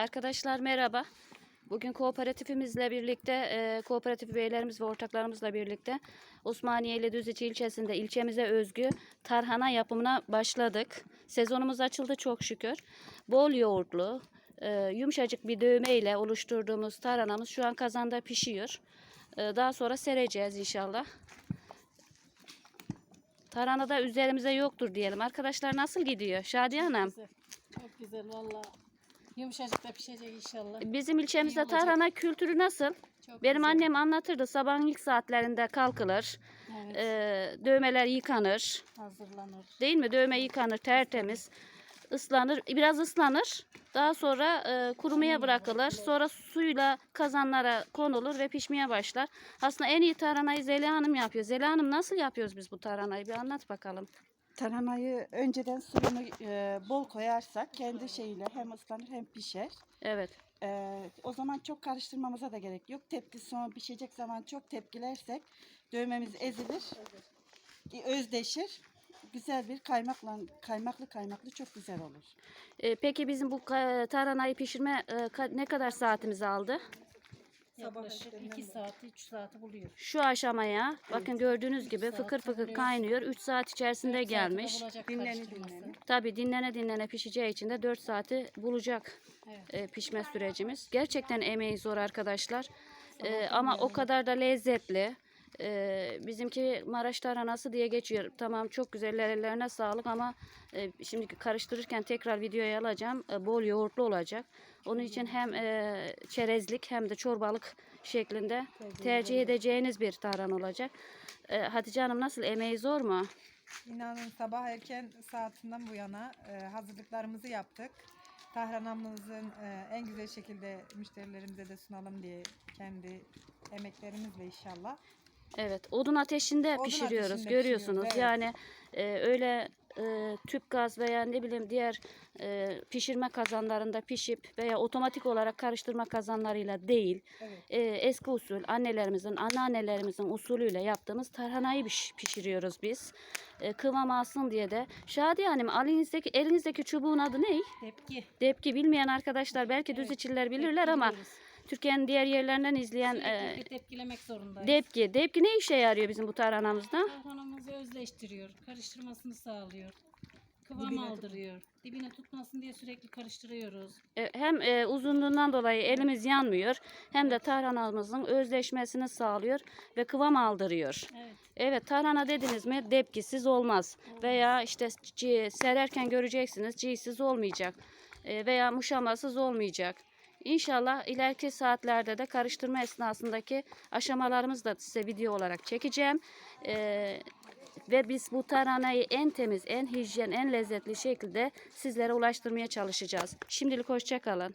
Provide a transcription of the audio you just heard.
Arkadaşlar merhaba. Bugün kooperatifimizle birlikte, e, kooperatif üyelerimiz ve ortaklarımızla birlikte Osmaniye ile Düzce ilçesinde ilçemize özgü tarhana yapımına başladık. Sezonumuz açıldı çok şükür. Bol yoğurtlu, e, yumuşacık bir dövme ile oluşturduğumuz tarhanamız şu an kazanda pişiyor. E, daha sonra sereceğiz inşallah. Tarhana da üzerimize yoktur diyelim. Arkadaşlar nasıl gidiyor? Şadiye Hanım. Güzel. Çok güzel valla. Yumuşacık da pişecek inşallah. Bizim ilçemizde İyi olacak. tarhana kültürü nasıl? Çok Benim güzel. annem anlatırdı sabahın ilk saatlerinde kalkılır, Evet, e, dövmeler yıkanır, hazırlanır. değil mi? Dövme yıkanır tertemiz, ıslanır, biraz ıslanır. Daha sonra e, kurumaya bırakılır. Sonra suyla kazanlara konulur ve pişmeye başlar. Aslında en iyi tarhanayı Zeliha Hanım yapıyor. Zeliha Hanım nasıl yapıyoruz biz bu tarhanayı? Bir anlat bakalım. Tarhanayı önceden suyunu e, bol koyarsak kendi şeyiyle hem ıslanır hem pişer. Evet. E, o zaman çok karıştırmamıza da gerek yok. Tepki sonra pişecek zaman çok tepkilersek dövmemiz ezilir, e, özdeşir. Güzel bir kaymakla kaymaklı kaymaklı çok güzel olur. E, peki bizim bu ka- tarhanayı pişirme e, ka- ne kadar saatimizi aldı? Yaklaşık 2 saati 3 saati buluyor. Şu aşamaya bakın gördüğünüz gibi fıkır fıkır kaynıyor. 3 saat içerisinde gelmiş. Dinleni dinleni. Tabii dinlene dinlene pişeceği için de 4 saati bulacak Evet. e, pişme sürecimiz. Gerçekten emeği zor arkadaşlar. E, ama o kadar da lezzetli. E, bizimki Maraş tarhanası diye geçiyor. Tamam çok güzel ellerine sağlık ama e, şimdi karıştırırken tekrar videoya alacağım. E, bol yoğurtlu olacak. Onun için hem e, çerezlik hem de çorbalık şeklinde tercih edeceğiniz bir tarhan olacak. E, Hatice Hanım nasıl emeği zor mu? İnanın sabah erken saatinden bu yana e, hazırlıklarımızı yaptık. Tahranamızın e, en güzel şekilde müşterilerimize de sunalım diye kendi emeklerimizle inşallah. Evet, odun ateşinde Odun pişiriyoruz. ateşinde görüyorsunuz. evet. Yani e, öyle e, tüp gaz veya ne bileyim diğer e, pişirme kazanlarında pişip veya otomatik olarak karıştırma kazanlarıyla değil, Evet. e, eski usul annelerimizin, anneannelerimizin usulüyle yaptığımız tarhanayı piş- pişiriyoruz biz. E, kıvam alsın diye de. Şadiye Hanım, elinizdeki, elinizdeki çubuğun adı ne? Tepki. Depki bilmeyen arkadaşlar belki düz Evet, içiler bilirler ama tepkiliyoruz. Türkiye'nin diğer yerlerinden izleyen e, tepkilemek zorundayız. depki. Depki ne işe yarıyor bizim bu tarhanamızda? Tarhanamızı özleştiriyor. Karıştırmasını sağlıyor. Kıvam Dibine aldırıyor. Dibine tutmasın diye sürekli karıştırıyoruz. E, hem e, uzunluğundan dolayı elimiz yanmıyor hem de tarhanamızın özleşmesini sağlıyor ve kıvam aldırıyor. Evet. Evet tarhana dediniz mi depkisiz olmaz veya işte ci- sererken göreceksiniz ciysiz olmayacak E, veya muşamasız olmayacak. İnşallah ileriki saatlerde de karıştırma esnasındaki aşamalarımızı da size video olarak çekeceğim. E, ve biz bu tarhanayı en temiz, en hijyen, en lezzetli şekilde sizlere ulaştırmaya çalışacağız. Şimdilik hoşça kalın.